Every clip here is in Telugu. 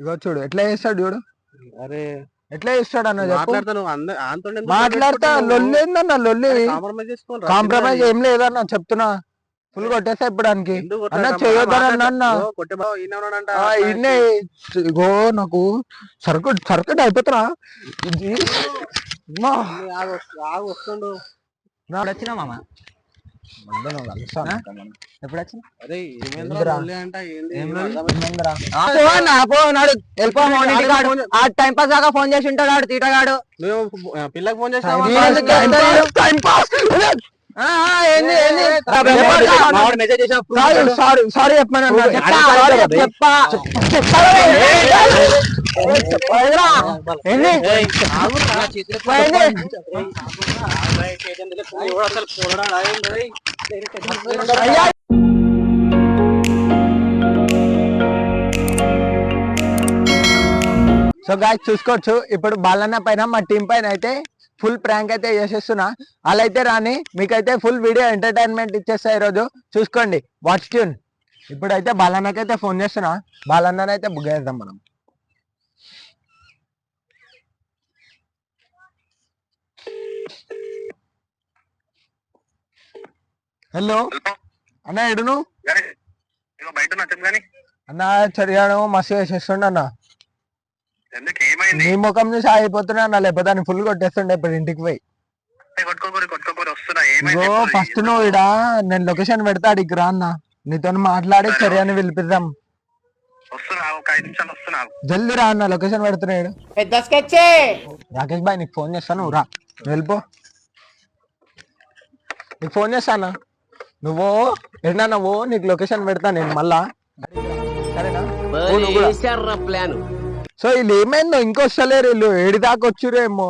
ఇగో చూడు ఎట్లా చేస్తాడు చూడు? అరే ఎట్లా చేస్తాడు అన్న చెప్పు. మాట్లాడతా మాట్లాడుకుంటున్నావు? లొల్లి కాంప్రమైజ్. ఏం లేదన్న చెప్తున్నా. ఫుల్ కొట్టేస్తా ఇప్పడానికి. అన్న కొట్టాడమ్మా? చేయొద్దన్న మాట్లాడతా. అన్న. ఇగో నాకు సర్కట్ సర్కట్ అయిపోతున్నా. వచ్చినా మామ? ఎప్పుడు ఆ టైం పాస్ దాకా ఫోన్ చేసి ఉంటాడు ఆడు తీటగాడు పిల్లకి ఫోన్ చేసిన సారీ సారీ సారీ చెప్పమని అన్నా. చెప్పా, అయ్యా. సో గాయస్ చూసుకోవచ్చు. ఇప్పుడు బాలన్న పైన మా టీం పైన అయితే ఫుల్ ప్రాంక్ అయితే చేసేస్తున్నా. అలా అయితే రాని మీకైతే ఫుల్ వీడియో ఎంటర్టైన్మెంట్ ఇచ్చేస్తా ఈరోజు. చూసుకోండి. వాచ్ ట్యూన్ ఇప్పుడైతే బాలన్నకైతే ఫోన్ చేస్తున్నా. బాలన్ననైతే బుగ్గేద్దాం మనం. హలో. అన్న ఎడును ఇగో బయట అన్న చదివాను మస్తు చేసేస్తుండ అన్న. నీ ముఖం చూసి ఆగిపోతున్నా అన్న లేకపోతే అని ఫుల్ కొట్టేస్తుండే ఇప్పుడు ఇంటికి పోయి. ఫస్ట్ నువ్వు ఇడ నేను లొకేషన్ పెడతా అడిగి రా అన్న. నీతో మాట్లాడి చర్యని పిలిపిద్దాం. జల్దీ రా అన్న లొకేషన్ పెడుతున్నాడు పెద్ద స్కెచ్చే రాకేష్ బాయ్ నీకు ఫోన్ చేస్తాను నువ్వు రా. వెళ్ళిపో. నీకు ఫోన్ చేస్తానా నువ్వు? ఎన్నా నువ్వు? నీకు లొకేషన్ పెడతా నేను మళ్ళా. సరేనా. ప్లాన్ సో వీళ్ళు ఏమైందో? ఇంకో వస్తలేరు వీళ్ళు ఏడి దాకా వచ్చిరేమో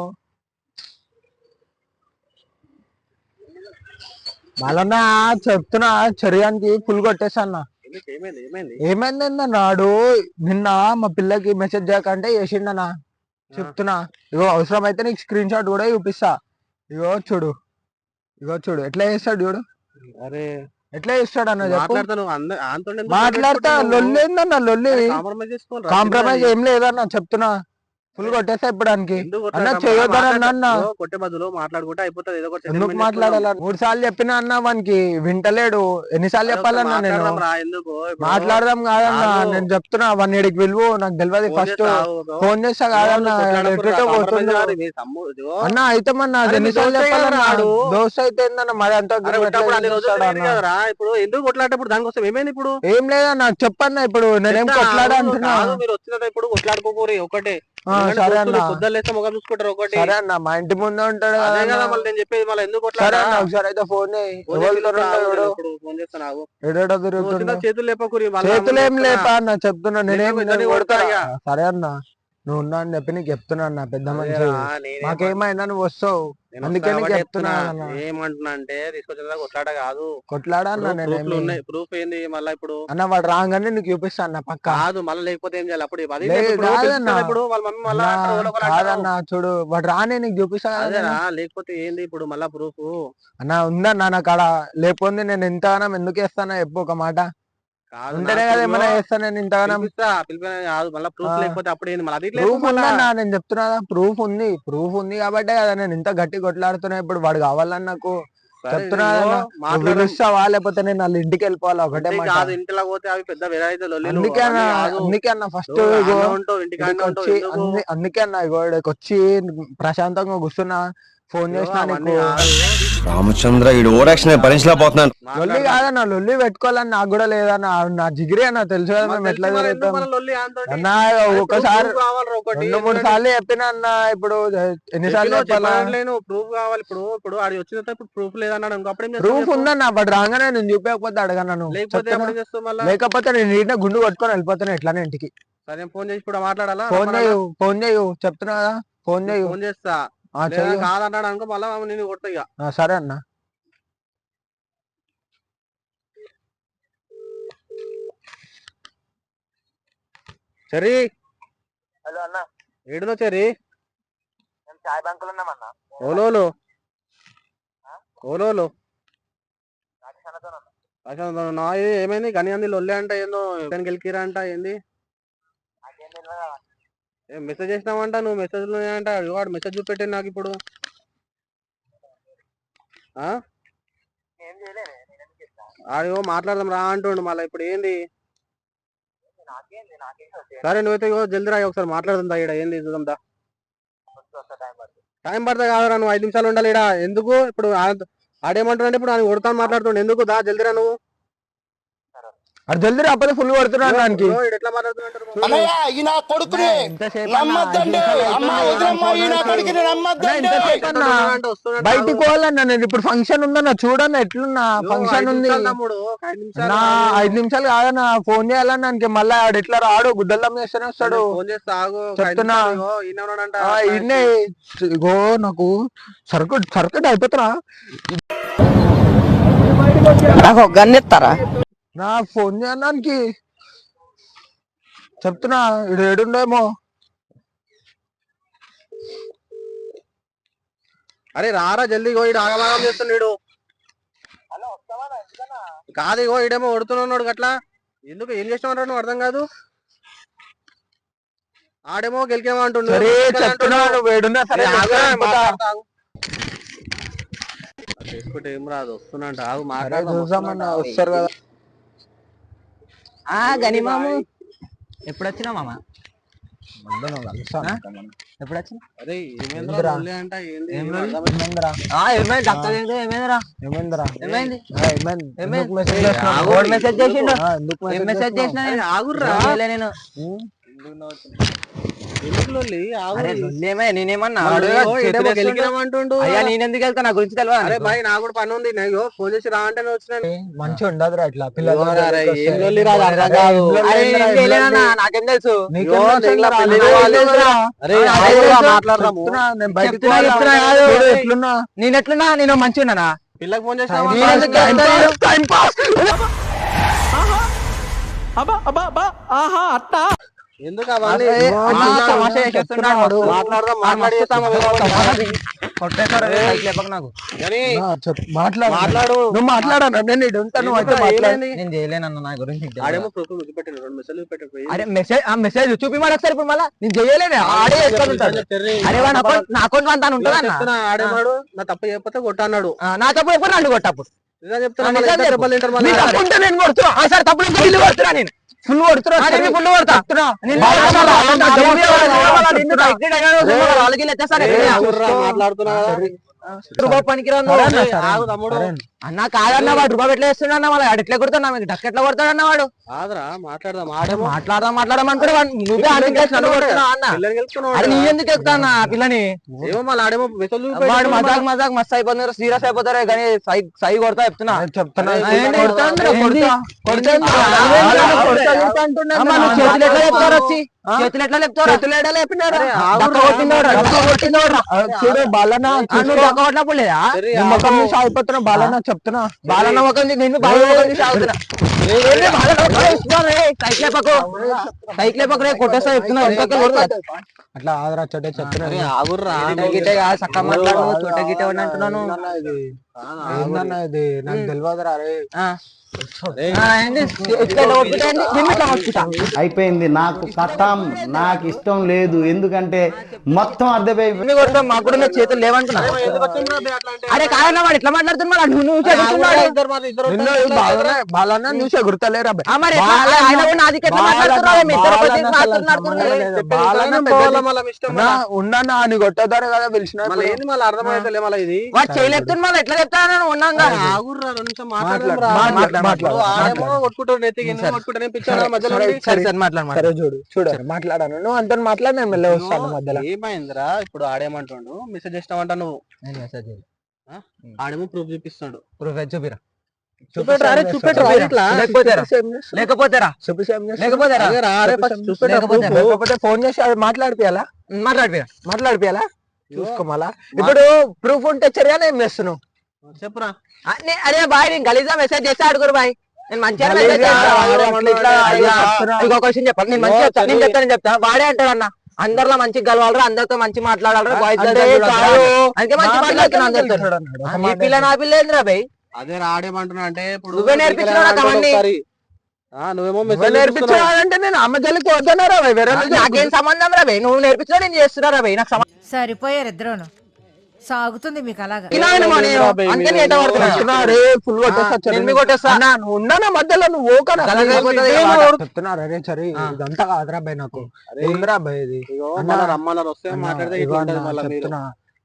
మళ్ళా చెప్తున్నా చర్యానికి ఫుల్ కొట్టేసన్నా ఏమైంది? నాడు నిన్న మా పిల్లకి మెసేజ్ చేయకంటే చేసిండనా చెప్తున్నా. ఇగో అవసరం అయితే నీకు స్క్రీన్ షాట్ కూడా చూపిస్తా. ఇగో చూడు. ఇగో చూడు. ఎట్లా చేస్తాడు చూడు. అరే ఎట్లా చేస్తాడు అన్న మాట్లాడతా మాట్లాడుకుంటున్నావు? లొల్లి కాంప్రమైజ్. ఏం లేదన్న చెప్తున్నా ఫుల్ కొట్టేస్తా ఇప్పడానికి. అన్న? చేయొద్దన్న కొట్టే బదులు మాట్లాడుకుంటే అయిపోతుంది. ఏదో ఎందుకు మాట్లాడాల? మూడు సార్లు చెప్పినా అన్న వానికి వింటలేడు. ఎన్నిసార్లు. చెప్పాలన్నా నేను? మాట్లాడదాం కాదన్నా. కాదు. నేను చెప్తున్నా వన్ ఇడికి పిలువు. నాకు తెలియదు ఫస్ట్. ఫోన్ చేస్తా కాదన్నా. అన్న అయితే మన ఎన్నిసార్లు దోస్తే చెప్పాలన్నా. దోశ అయితే ఏందన్న మరి అంత ఇప్పుడు ఎందుకు కొట్లాడేటప్పుడు దానికోసం ఏమైంది ఇప్పుడు? ఏం లేదన్నా చెప్పన్నా ఇప్పుడు. నేనేం కొట్లాడా అంటున్నా? మీరు వచ్చిన ఇప్పుడు కొట్లాడుకోకూరి ఒకటే. సరే అన్న. పొద్దులేస్తే ముఖం చూసుకుంటారు ఒకటి. సరే అన్న మా ఇంటి ముందే ఉంటాడు అదే కదా. మళ్ళీ నేను చెప్పేది మళ్ళీ ఎందుకు సరే అన్న ఒకసారి అయితే ఫోన్ చేస్తాను చేతులు లేపకూరి చేతులు ఏం లేపా అన్న చెప్తున్నా. నేనేం కొడతా. సరే అన్న నువ్వు ఉన్నా అని చెప్పి నీకు చెప్తున్నా అన్న పెద్ద మనిషి. మాకేమైనా నువ్వు వస్తావు. నేను అందుకే వస్తా నీకు కాబట్టి చెప్తున్నా. ఏమంటున్నా అంటే తీసుకొచ్చిన దాకా కొట్లాట కాదు. కొట్లాడా అన్న ప్రూఫ్లు ఉన్నాయి ప్రూఫ్ ఏంది మళ్ళీ ఇప్పుడు? అన్న వాడు రాగానే నీకు చూపిస్తా అన్న పక్క. కాదు మళ్ళీ లేకపోతే ఏం చేయాలి? అప్పుడు అది ఇప్పుడు వాళ్ళ మమ్మీ మళ్ళీ చూడు వాడు రానే నీకు చూపిస్తా. లేకపోతే ఏంది ఇప్పుడు మళ్ళా ప్రూఫ్? అన్న ఉందన్న నా కాడ. లేకపోతే నేను ఎంతగానం ఎందుకు వేస్తానా చెప్పు ఒక మాట. ఉంటేనే నాకు కదా ఏమైనా ఇదిగో వేస్తాను నేను ఇంతగానం కాదు. మళ్ళీ ప్రూఫ్. లేకపోతే అప్పుడు ఏంది? మళ్ళీ అది ఇట్లా ప్రూఫ్ ఎందుకు మళ్ళా? ఉందన్న నేను చెప్తున్నా ప్రూఫ్ ఉంది. ప్రూఫ్ ఉంది కాబట్టే కదా నేను ఇంత గట్టి కొట్లాడుతున్నా. ఇప్పుడు వాడు కావాలని నాకు చెప్తున్నా లేకపోతే నేను వాళ్ళ ఇంటికి వెళ్ళిపోవాలా? ఒకటే కాదు ఇంటిలో పోతే అవి పెద్ద అందుకే అన్న. అందుకే అన్న ఫస్ట్ అందుకే అన్న ఇక్కడికి వచ్చి ప్రశాంతంగా కూర్చున్నా. ఫోన్ చేసినా. రామచంద్ర ఈ ఓరాక్షన్ భరించలేకపోతున్నాను లొల్లి. కాదన్న లొల్లి పెట్టుకోవాలని నాకు కూడా లేదన్న. నా జిగిరి అన్న తెలుసు కదా మేము ఎట్లా? అన్న ఒకసారి proof కావాలి ఒకటి. రెండు మూడు సార్లు చెప్పినా అన్న ఇప్పుడు ఎన్నిసార్లు చెప్పలేను ప్రూఫ్ కావాలి. ఇప్పుడు ఇప్పుడు ఆడి వచ్చిన ఇప్పుడు ప్రూఫ్ లేదన్నాడు ఇంకో అప్పుడు ఏం చేస్తావు ప్రూఫ్? ఉందన్న బట్ రాగానే నేను చూపించకపోతే అడగను లేకపోతే అప్పుడు ఏం చేస్తావు మళ్ళా? లేకపోతే నేను నీటిన గుండు కొట్టుకొని వెళ్ళిపోతాను ఎట్లానే ఇంటికి. సరే ఫోన్ చేసి ఇప్పుడు మాట్లాడాలా? ఫోన్? చేయు ఫోన్ చేయు చెప్తున్నా కదా. ఫోన్ చేయు ఫోన్ చేస్తా. కాదన్నాడు అనుకో మళ్ళా నేను ఆ, సరే అన్న. సరే హలో అన్న. ఏడునో చెరి మేము చాయ్ బంకులు ఉన్నామన్న ఓలోలు. ఓలోలు. ఏమైంది? గని అంది లొల్లే అంట ఏందో? ఇతనికి గెలికిరా అంట? ఏంది? మెసేజ్ చేసినావంట? నువ్వు మెసేజ్ అంట వాడు మెసేజ్ చూపెట్టాడు నాకు ఇప్పుడు. ఆ? ఆడిగో మాట్లాడదాం రా అంటుండు మళ్ళీ ఇప్పుడు ఏంది? సరే నువ్వైతే జల్దీ రా ఒకసారి మాట్లాడదాం దా ఈడ. ఏంది చూద్దాం దా. టైం పడుతుంది. కాదురా నువ్వు ఐదు నిమిషాలు ఉండాలి ఈడ. ఎందుకు? ఇప్పుడు ఆడేమంటున్నాడు ఇప్పుడు ఆయన కొడతాను మాట్లాడుతుండు. ఎందుకు దా జల్దీ రా నువ్వు? అది జల్దీ రాకపోతే ఫుల్ కొడుతున్నాను దానికి. ఇగో ఈడు ఎట్లా మాట్లాడుతున్నాడు అన్నయ్య ఈ నా కొడుకుని నమ్మద్దండి. అమ్మ వదిలమ్మ ఈ నా కొడుకుని నమ్మద్దండి. బయటికి పోవాలన్నా నేను ఇప్పుడు ఫంక్షన్ ఉందన్న చూడన్న ఎట్లున్నా. ఫంక్షన్ ఉంది. నా ఐదు నిమిషాలు కాదన్న ఫోన్ చేయాలన్నా మళ్ళీ ఆడు ఎట్లా రాడు? గుడ్డల్లం చేస్తూనే వస్తాడు. ఫోన్ చేస్తా ఆగు. చెప్తున్నా. ఇగో నాకు సరుకు సరుకు అయిపోతున్నా. నాకు ఒక గన్ ఇస్తారా నా ఫోన్ చేయడానికి. చెప్తున్నా ఇడు ఏడుండేమో. అరే రారా జల్దీ ఈడు ఆగమాగం చేస్తున్నాడు కాదు ఇగో ఈడేమో కొడుతున్నాడు గట్లా. ఎందుకు ఏం చేసినావు నువ్వు అర్థం కాదు. ఆడేమో గెలికేమో. చేసుకుంటే ఏం రాదు వస్తున్నా. వస్తారు కదా. ఆ గని మాము. ఎప్పుడు వచ్చినా మామ? ఎప్పుడు వచ్చినా అరే ఏమైందిరా ఏమైంది? ఏమైందిరా? ఏమైంది? మెసేజ్ చేసిండు? ఆ, ఎందుకు ఏం మెసేజ్ చేసినా చేస్తున్నావు? నేను. ఏం చేయలే నేను? ఎందుకు నేనేమన్నా. అయ్యా వెళ్తా? నా గురించి తెలియదు అరే బాయ్ నాకు కూడా పని ఉంది. నేను ఫోన్ చేసి రా అంటే నేను వచ్చినాను ఉండదురా ఇట్లా. పిల్లలు? నాకేం తెలుసు? ఎట్లున్నా. నేను మంచిగా ఉన్నానా? పిల్లకి ఫోన్ చేసినా టైం నేను ఎందుకు పాస్, టైం ఎందుకు అవన్నీ? మాట్లాడు. నువ్వు మాట్లాడను నేను ఉంటాను అయితే? నేను చేయలేనన్న నా గురించి మెసేజ్ చూపెట్టాడు అరే మెసేజ్ ఆ మెసేజ్ చూపి మరి ఒకసారి ఇప్పుడు మళ్ళా. నేను చేయలేనే ఆడే వేసుకొని ఉంటాడు. అరే వాడు అకౌంట్ నా అకౌంట్ అంతా ఉంటుంది అన్న? చెప్తున్నా ఆడేమాడు నా తప్ప చెప్పతే నా తప్పు నన్ను కొట్టప్పుడు చెప్తున్నా. తప్పు నేను కొడుతున్నా. సార్ కొడుతున్నా నేను. ఫుల్ కొడుతున్నా full కొడతా. మాట్లాడుతున్నా. రూపాయి పనికిరాను అన్న, అన్న, అన్న. అన్న కాదన్న వాడు రూపాయి ఎట్లా వేస్తున్నా వాళ్ళ ఆడు ఎట్లా కొడుతున్నా మీకు డక్ ఎట్లా కొడతాడన్న వాడు కాదురా మాట్లాడదాం ఆడేమో మాట్లాడదాం మాట్లాడదాం అనుకుంటే నువ్వే అన్న నీ ఎందుకు ఎక్కుతా అన్న ఆ పిల్లని ఏమో మళ్ళీ ఆడేమో మెసేజ్ వాడు మజాక్ మజాక్ మస్తు అయిపోతున్నారు సీరియస్ అయిపోతారు కానీ సై సై కొడతా చెప్తున్నా నేను చెప్తున్నా? కొడతా కొడతా చేతులు ఎట్లా చెప్తారు వచ్చి? చేతులు ఎట్లా చేతులు లేపినారా? చూడు ముఖం చెప్తున్నా బాలన్న ముఖం నిన్ను బాల ముఖం ఆగుతున్నా? సైకిల్ రే కొట్టేస్తా చెప్తున్నా. అట్లా ఆదరా చెట్టే చెప్తున్నా ఆగుర్రా కాదు, చక్కగా మాట్లాడు చోట వాడిని అంటున్నాను ఏందన్నా ఇది నాకు తెలియదురా రే అయిపోయింది. నాకు కథం నాకు ఇష్టం లేదు. ఎందుకంటే మొత్తం అర్థమై నిన్ను కొడతాం? మాకు కూడా చేతులు లేవనుకున్నా అరే కాదన్న వాడు ఇట్లా మాట్లాడుతున్నాడు. నువ్వు గుర్తలేరా మీ అని కొట్టదారు కదా పిలిచిన అర్థమైతే ఎట్లా చెప్తాను రెండు నిమిషం మాట్లాడు, సరే, చూడు చూడు మాట్లాడాను. నువ్వు అంత మాట్లాడి నేను మెల్ల వస్తాను మధ్యలో. ఏమైందిరా? ఇప్పుడు ఆడేమంటుండు? మెసేజ్ చేసినావంట నువ్వు. నేను మెసేజ్. ఆడేమో ప్రూఫ్ చూపిస్తాడు ప్రూఫ్ చూపిరా. లేకపోతేరా? లేకపోతే ఫోన్ చేసి మాట్లాడిపియాలా? మాట్లాడిపోయా. మాట్లాడిపియాలా? చూసుకోమాలా ఇప్పుడు ప్రూఫ్ ఉంటే చర్య ఏం చేస్తున్నావు? చెప్పురా. అరే బాయ్ నేను గలీజా మెసేజ్ చేస్తే అడుగురు బాయ్. నేను మంచిగా మెసేజ్. ఇంకో క్వశ్చన్ చెప్పాలి నేను మంచిగా చెప్తా. నేను చెప్తాను చెప్తా. వాడే అంటాడు అన్న. అందరిలో మంచిగా కలవాలరా అందరితో మంచి మాట్లాడాలరా బాయ్స్ అంటే కాదు, అందుకే మంచి నా మాట్లాడుతున్నా అందరితో పిల్ల నా పిల్ల ఏందిరా బాయ్? అదే రా, ఆడేమంటున్నా అంటే ఇప్పుడు నువ్వే నేర్పించినావు అవన్నీ. నువ్వేమో. నేర్పించాలంటే నేను అమ్మ జల్లికి వద్దన్నారా నాకేం సంబంధం రా నువ్వు నేర్పించినా నేను చేస్తున్నా రా నాకు సంబంధం సరిపోయారు ఇద్దరును. సాగుతుంది మీకు అలాగా కొట్టేస్తా, మధ్యలో నువ్వు ఓకనా? గలగల అయిపోతుంది నేను మాట. చెప్తున్నా, రే చరి ఆ. ఇదంతా భయ్ నాకు రమ్మన్నారు వస్తే మాట్లాడితే. చెప్తున్నా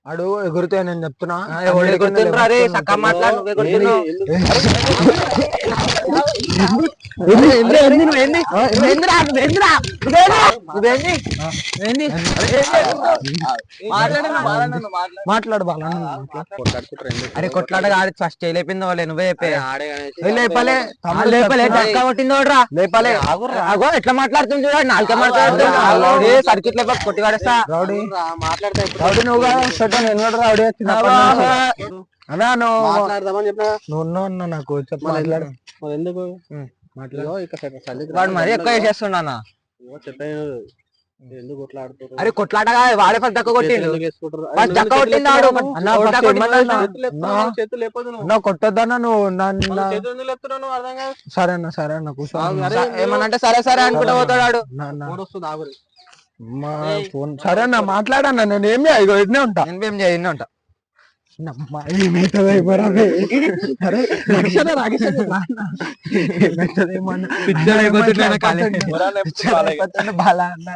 అడు ఎగురితే నేను చెప్తున్నా. మాట్లాడు బాగా? అరే కొట్లాట కాదు ఫస్ట్ లేపింది వాళ్ళే నువ్వే ఆడే లేపలే. లేపలే కొట్టింది. లేపలే అగో ఎట్లా మాట్లాడుతుంది చూడండి నాలుక మాట్లాడుతుంది ఏ సర్కిట్ లేప కొట్టి పడేస్తా. మాట్లాడితే నువ్వు అన్నా నువ్వు మాట్లాడదామని చెప్పినా? నువ్వు ఉన్నావు నాకు ఎందుకు? మాట్లాడు. ఇక్కడ వాడు మరీ ఎక్కువ చేస్తున్నా అరే కొట్లాట వాడే ఫస్ట్ దక్క కొట్టిండు? ఫస్ట్ దక్క కొట్టింది నా కొట్టొద్దన్నా నువ్వు సరే అన్న సరే అన్న కూర్చో. ఏమన్నా అంటే సరే సరే అనుకుంటా పోతాడు మా ఫోన్ సరే అన్న మాట్లాడన్నా నేను ఏమి ఇగో ఇట్నే ఉంటా. నేను ఏం చేయను అంట బాలా అన్న.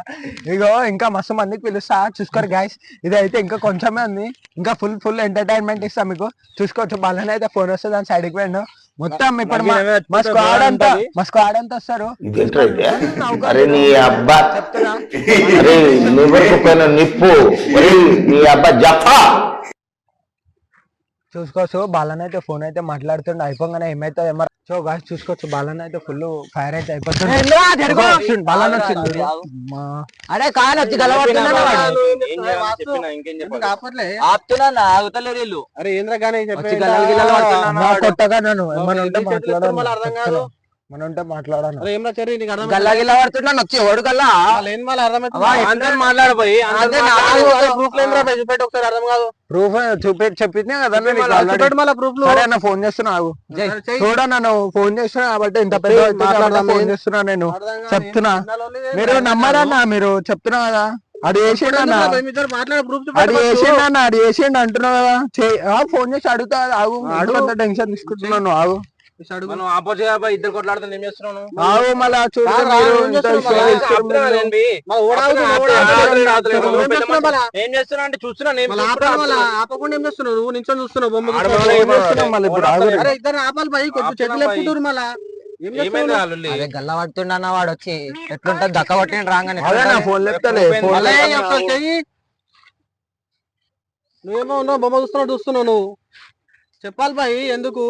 ఇగో ఇంకా మస్తు మందికి పిలుస్తా. చూసుకోరు గాయస్ ఇది అయితే ఇంకా కొంచెమే ఉంది. ఇంకా ఫుల్ ఫుల్ ఎంటర్టైన్మెంట్ ఇస్తా మీకు. చూసుకోవచ్చు. బాలనే అయితే ఫోన్ వస్తే దాని సైడ్కి పోయిండు మొత్తం ఇప్పుడు మా- స్క్వాడ్ అంతా మా స్క్వాడ్ అంతా వస్తారు. అరే నీ అబ్బా. చెప్తున్నా. అరే లివర్కు పైన నిప్పు. నీ అబ్బా జఫా. చూసుకోవచ్చు. బాలన్ అయితే ఫోన్ అయితే మాట్లాడుతుండే. అయిపోగానే ఏమైతుంది ఏమో. సో గాయస్ చూసుకోవచ్చు. బాలన్ అయితే ఫుల్ ఫైర్ అయితే అయిపోతుంది బాలన్ వచ్చింది అరే కాలు వచ్చి వీళ్ళు. అరే ఏంద్ర గానీ వచ్చి గల్లలు గిల్లలు పడుతున్నాడు మా వాడు. కొట్టగా నన్ను ఏమన్నా ఉంటే ఎందుకు మళ్ళీ మన ఉంటే మాట్లాడాను నీకు అర్థం గల్లా గిల్ల పడుతున్నాడు వచ్చి ఓడు గల్లా? ఏం అందరు మాట్లాడబోయి. ప్రూఫ్ రా చూపెట్టి ఒకసారి అర్థం కాదు. ప్రూఫ్ చూపి చెప్పినా కదా మళ్ళా. చూపెట్టు మళ్ళీ ప్రూఫ్ అన్న ఫోన్ చేస్తున్నా ఆగు. జై. చూడన్నా నువ్వు ఫోన్ చేస్తున్నా కాబట్టి ఇంత పెద్ద. ఫోన్ చేస్తున్నా నేను. చెప్తున్నా. మీరు మీరు నమ్మరన్నా మీరు? చెప్తున్నా కదా. అది ప్రూఫ్ అది చూపెట్టు అన్న అది చేసిండు అంటున్నావు కదా. ఫోన్ చేసి అడుగుతా ఆగు. టెన్షన్ తీసుకుంటున్నాను ఆగు. మనం ఆపోజిట్ ఇద్దరు కొట్లాడుతుంది ఏం చేస్తున్నాను మళ్ళా ఏం చేస్తున్నా అంటే? ఆపకుండా ఏం చేస్తున్నావు నువ్వు? నించొని చూస్తున్నావు బొమ్మ ఇద్దరు ఆపాలి చెట్లు మళ్ళా. ఏం చేస్తున్నావు అరే గల్ల పడుతుండన్న వాడు వచ్చి. ఎట్లుంటది? దక్క కొట్టిండు రాగానే ఫోన్ నువ్వేమో ఉన్నావు బొమ్మ చూస్తున్నావు చూస్తున్నావు నువ్వు. చెప్పాలి బాయ్ ఎందుకు?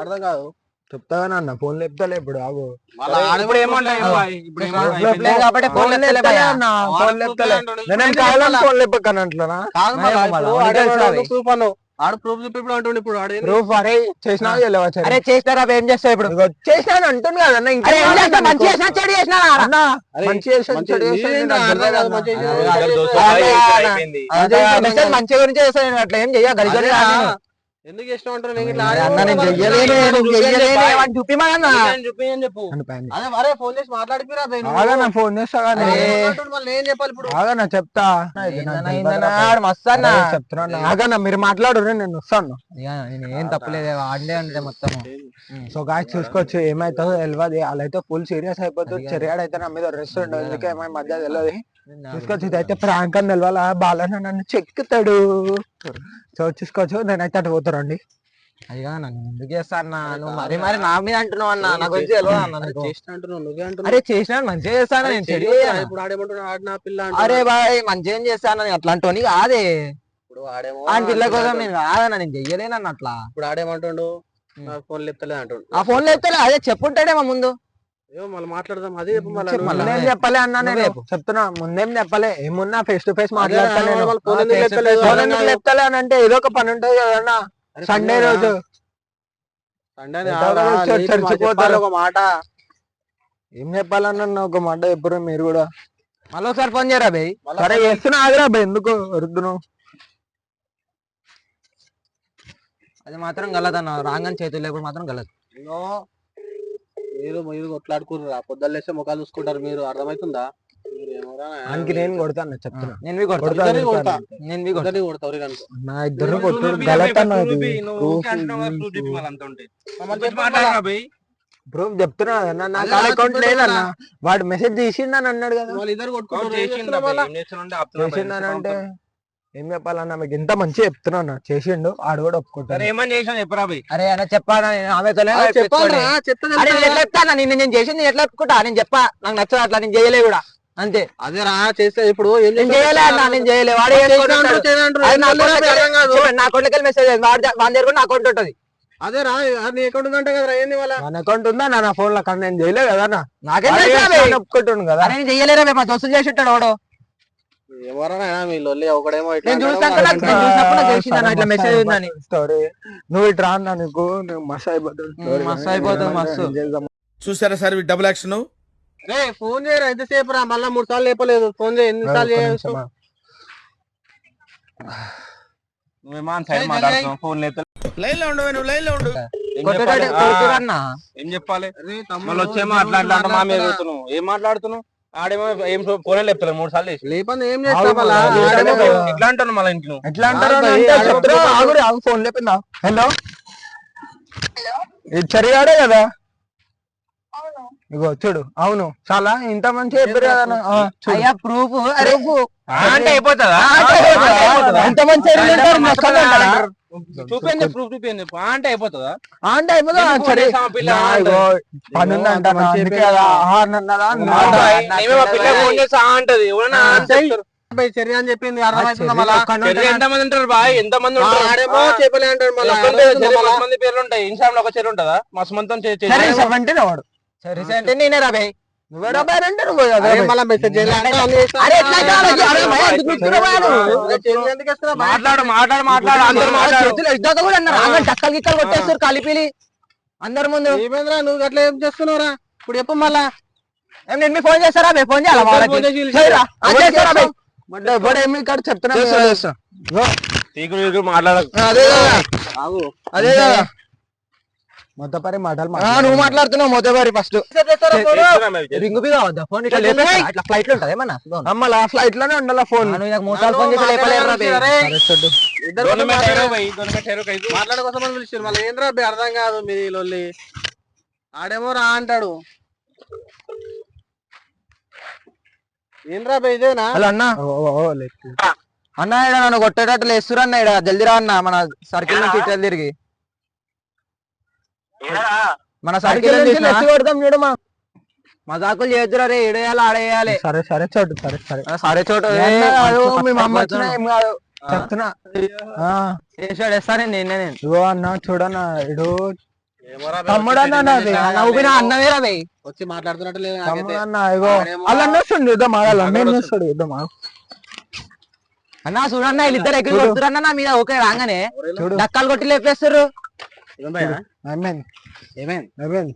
అర్థం కాదు. చెప్తా అన్న ఫోన్ లేపుతలే ఇప్పుడు ఆగు. ఇప్పుడు ఏమంటాయి ఇప్పుడు లేపుతలే కాబట్టి ఫోన్ లేపుతలే. అన్న ఫోన్ నేనేం కావాలని ఫోన్ ఆడే ప్రూఫ్ అంటుండు ఇప్పుడు ఆడే ప్రూఫ్ అరే చేసినా వెళ్ళవచ్చు అరే ఏం చేస్తావు ఇప్పుడు? చేసినాను అంటుంది కదా అన్న ఇంకా మంచి చేసినా చెడు అన్న మంచి చెడు మంచి గురించి చేస్తా నేను అట్లా ఏం చెయ్య. ఎందుకు చూపిమన్నా చెప్పు. అదే మరే ఫోన్ చేసి మాట్లాడిపిరా బే నువ్వు. ఆగా నా ఫోన్ చేస్తా కానీ. అరే, మాట్లాడు మళ్ళీ ఏం చెప్పాలి ఇప్పుడు. ఆగా నా చెప్తా ఇది నాకు ఏందన్నా, తెలియదురా ఏందన్నా, బాయ్. ఆడు మస్తు అన్న. అరే, చెప్తున్నా ఆగా మీరు మాట్లాడు నేను వస్తాను. ఏం తప్పలేదు ఆడే అంటే మొత్తం సో గాయ చూసుకోవచ్చు ఏమైతుందో తెలియదు వాళ్ళైతే ఫుల్ సీరియస్ అయిపోతుంది చెరియాడు అయితే నా మీద రెస్ట్ ఉండదు ఎందుకే మధ్య తెలియదు చూసుకోవచ్చు ఇదైతే ప్రాంక్ అని తెలవాల బాలన్న నన్ను చెక్కుతాడు. సో చూసుకోవచ్చు నేనైతే అటు పోతారండి అయ్యా నన్ను ఎందుకు చేస్తా అన్న నువ్వు మరి మరి నా మీద అంటున్నావు అన్న? నా గురించి తెలియదు అన్న నువ్వే అంటున్నావు. అరే చేసినా మంచిగా చేస్తాను నేను చెడు. ఇప్పుడు ఆడేమంటున్నా ఆడిన పిల్ల అరే బాయ్ మంచిగా ఏం చేస్తాను అట్లాంటి కాదే. ఇప్పుడు ఆడేమో ఆ పిల్ల కోసం నేను కాదన్న నేను చెయ్యలేనన్న అట్లా. ఇప్పుడు ఆడేమంటుండు. నాకు ఫోన్ లేపుతలేదు అంటుండు. ఆ ఫోన్లో చెప్తే అదే చెప్పుంటాడేమో ముందు. మళ్ళీ మాట్లాడదాం. అదే మళ్ళీ చెప్పలే అన్న నేను. చెప్తున్నా ముందేం చెప్పలే? ఏమున్నా ఫేస్ టు ఫేస్ అదే మాట్లాడతా నేను. వాళ్ళ ఫోన్ ఆ, ఎందుకు face to లేపుతలేదు? face ఫోన్ అర్థం ఎందుకు కాదు. లేపుతలే అని అంటే ఏదో ఒక పని ఉంటుంది కదన్నా. సండే? రోజు. సండే ఒక మాట. ఏం చెప్పాలన్న ఒక మాట ఎప్పుడు మీరు కూడా. మళ్ళీ ఒకసారి ఫోన్ చేయరా బయ్ సరే చేస్తున్నా ఆగిరా బే, ఎందుకు వరుద్దును అది మాత్రం గలదన్న. రాంగని చేతులు లేకపోతే మాత్రం గలదు. మీరు మీరు కొట్లాడుకుర్రా పొద్దున్న లేస్తే ముఖాలు చూసుకుంటారు మీరు. అర్థమవుతుందా? ఆయనకి నేను కొడతాను చెప్తున్నా. నేను కొడతా కొడతా. నా ఇద్దరు కొట్టు అన్నది చెప్తున్నా. నా అకౌంట్ లేదన్న. వాడు మెసేజ్ చేసిండని అన్నాడు కదా. వాళ్ళు ఇద్దరు కొట్టుకుంటారు. అంటే ఏం చెప్పాలన్నా మీకు ఇంత మంచిగా చెప్తున్నా అన్న. చేసిండు ఆడు కూడా ఒప్పుకుంటాడు. ఏమని చేసాను చెప్పరా అరే అన్న చెప్పానా? నేను అది? ఎట్లా చెప్తాను నేను నేను చేసింది ఎట్లా చెప్పుకుంటా నేను చెప్పా. నాకు నచ్చదు అట్లా నేను చేయలే కూడా. అంతే. అదేరా చేస్తే ఇప్పుడు నేను? చేయలే అన్న నేను చేయలే. వాడు. అది నా అకౌంట్లోకి కాదు. మెసేజ్ వాడి వాడి దగ్గర నా అకౌంట్ ఉంటుంది. అదేరా అది నీ అకౌంట్ ఉందంట కదరా ఏంది వాళ్ళ మన అకౌంట్ ఉందా నా ఫోన్లో నేను చేయలే కదా. నాకేం ఒప్పుకుంటుండు కదా. నేను చేయలేరా మా దోస్తులు చేసి ఉంటాడు వాడు. ఒకడేమో ఇట్లా నేను అంటాడు, చూసాక వాడు నాకు- అంటాడు. నేను చూసినప్పుడు నాకు తెలిసింది అన్న సరే, ఇట్లా మస్తు మెసేజ్ ఉందని అయిపోతుంది story. నువ్వు ఇటు రా అన్న నీకు నువ్వు మస్తు అయిపోతుంది story. మస్తు అయిపోతుంది, ఏమన్నా మస్తు. చేద్దాం. చూసారా సార్ డబుల్ యాక్షన్ రే ఫోన్ చేయరా ఎంతసేపు రా మళ్ళా మూడు సార్లు లేపలేదు ఫోన్ చేయి ఎన్ని సార్లు ఒక్క చేయొచ్చు నిమిషం ఆగు. నువ్వేమో ఏయ్, సైడ్ జై, మాట్లాడుతున్నావు ఫోన్ లేదు లైన్లో ఉండు నువ్వు లైన్లో ఉండు ఏం చెప్పాలి? ఏం తమ్ముడు, మళ్ళీ వచ్చేమో అట్లా అట్లా. ఏం మాట్లాడుతున్నావు ఆడేమో ఏం మూడు సార్లు ఏం చేస్తా. ఇట్లా. అంటాను మళ్ళీ ఇంట్లో ఎట్లా అంటారు ఫోన్ లేపిందా హలో? చరిగాడే కదా? ఇగో చూడు అవును. చాలా ఇంత మంచి. అయ్యా ప్రూఫ్ అంటే అయిపోతుందా? ఎంత మంచి ప్రూఫ్ అంటే అయిపోతుందా? అయిపోతుందా? పని అంటది. ఎవరన్నా చర్య అని చెప్పింది అర్థమవుతుందా చర్య మళ్ళా? ఒక్కడే చెర్రీ ఉంటాడా? ఎంత మంది ఉంటారు బాయ్? ఎంత మంది ఆ, ఉంటారు? ఆడేమో ఆ, చెప్పలే అంటాడు మళ్ళా. ఒక్కరి పేరు అర్థమవుతుందా చెర్రీ మళ్ళా? పది మంది పేర్లు ఉంటాయి. ఇన్స్టాగ్రామ్లో ఒక చెర్రీ ఉంటుందా? మస్తు మంది చే- చేసి- సరే సెవెంటీన్ వాడు. సరే అంటే నేనే రాబే నువ్వే రాబాయ్ అంటే నువ్వు రాబాయ్. మళ్ళా మెసేజ్ చేయలే. అంటే? భయ- మాట్లాడు మాట్లాడు మాట్లాడు అందరూ మాట్లాడు. కూడా అన్నారు. ఆమె టక్కలు గిక్కలు కొట్టేస్తారు కలిపిలి అందరి ముందు. ఏమైందిరా నువ్వు అట్లా ఏం చేస్తున్నావురా? ఇప్పుడు చెప్పు మళ్ళా. ఏం నేను మీ ఫోన్ చేస్తారా బే ఫోన్ చేయాలా చెప్తున్నా మాట్లాడకు. అదే కదా. అదే కదా. మొద్దపరి మాటలు నువ్వు మాట్లాడుతున్నావు మొద్దపరి ఫస్ట్ రింగు ఫోన్ ఇట్లా ఫ్లైట్లో ఉంటది ఏమన్నా? ఫ్లైట్లోనే ఉండాలా ఫోన్? నాకు మోసాలు ఫోన్ చేసి అర్థం కాదు మీ లొల్లి. ఆడేమో రా అంటాడు. ఏంద్రా ఇదేనా? అన్న. అన్న నన్ను కొట్టేటట్లు వేస్తురా అన్న జల్దీ రా అన్న మన సర్కిల్ నుంచి తిరిగి. మన సర్కిల్ మజాకులు చేద్దురా రే ఏడేయాలి ఆడేయాలి. సరే సరే చోటు సరే సరే. సరే చోట చెప్తున్నా. నేనే నేను. ఇగో అన్న చూడన్న ఇడు. తమ్ముడు అన్న వచ్చి మాట్లాడుతున్నట్టు లేదు. అన్న ఇగో ఆడేమో అలా అన్నొస్తుంది యుద్ధం ఆడాలి అన్న వస్తాడు యుద్ధం ఆగు. అన్న చూడన్న వీళ్ళిద్దరు ఎక్కడ కొడుతురన్న నా మీద? ఓకే రాగానే. చూడు. డక్కాలు కొట్టి లేపేస్తారు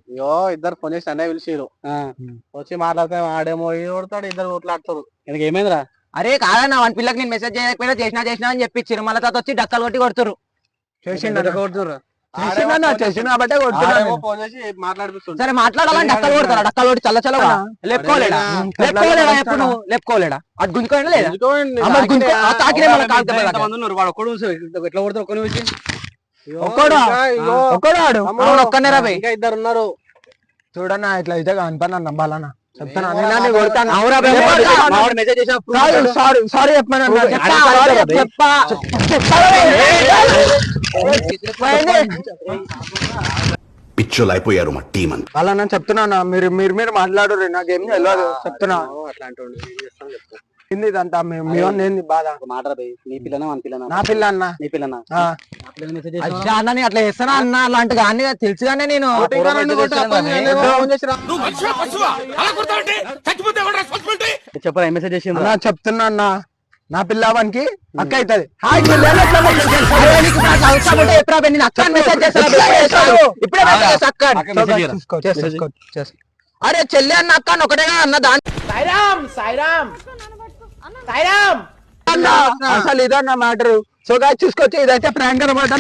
అయ్యో ఇద్దరు ఫోన్ చేసి అన్నయ్య పిలిచిరు వచ్చి మాట్లాడితే ఆడేమో కొడతాడు ఇద్దరు కొట్లాడతారు. ఎందుకు ఏమైందిరా? అరే కాదన్న వన్ పిల్లకి నేను మెసేజ్ చేయకపోయినా చేసినా చేసినా అని చెప్పించారు మళ్ళీ తర్వాత వచ్చి డక్కలు కొట్టి కొడుతురు మాట్లాడిపిస్తుంది సరే మాట్లాడాలని డక్కలు కొడతారా డక్కలు కొట్టి చల్ల చల్ల లేపుకోలేడా? లేపుకోలేడా? ఎప్పుడు నువ్వు? లేపుకోలేడా? అటు గుంజుకోండి లేదా? గుంజుకో మళ్ళీ వాడు ఒక్కడు ఎట్లా కొడతారు అయ్యో, ఒక్కడా? ఒక్కడు ఆడు? భయ్. ఇంకా ఇద్దరు ఉన్నారు చూడన్నా ఇట్లా అయితే కనపడినా నమ్మాలన్నా చెప్తాను నేను కొడతాను. అవురా మెసేజ్ చేసిన సారీ. సారీ. చెప్పా. పిచ్చోలు అయిపోయారు మా టీం అంతా. అలా నేను చెప్తున్నా మీరు మీరు మీరు మాట్లాడు నాకేం తెలియదు చెప్తున్నా. అట్లాంటి చేస్తాను చెప్తా. ఏంది ఇదంతా మీ మీ వాడిని ఏంది బాధ? ఒక మాట నీ పిల్లనా మన పిల్లనా? నా పిల్ల అన్న నీ పిల్లనా? ఆ, అచ్చా అన్న నేను అట్లా చేస్తానా అన్న? అలాంటి కానీ తెలుసుగానే నేను. చెప్పరా మెసేజ్ చేసింది అన్న చెప్తున్నా అన్న. నా పిల్ల వానికి అక్క అవుతుంది. అరే, నీకు నాకు అవసరం ఉంటే ఎప్పుడా బే, నేను అక్కని మెసేజ్ చేస్తాను ఇప్పుడే చేస్తాను. ఇప్పుడే మెసేజ్ చేస్తా. అక్కని. అరే చెల్లి అన్న అక్క అని ఒకటే అన్న దాని అసలు ఇదన్న మ్యాటర్. సో గా చూసుకొచ్చి ఇదైతే ప్రాంక్ అనమాట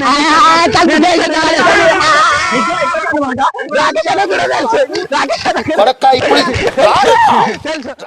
తెలుసు.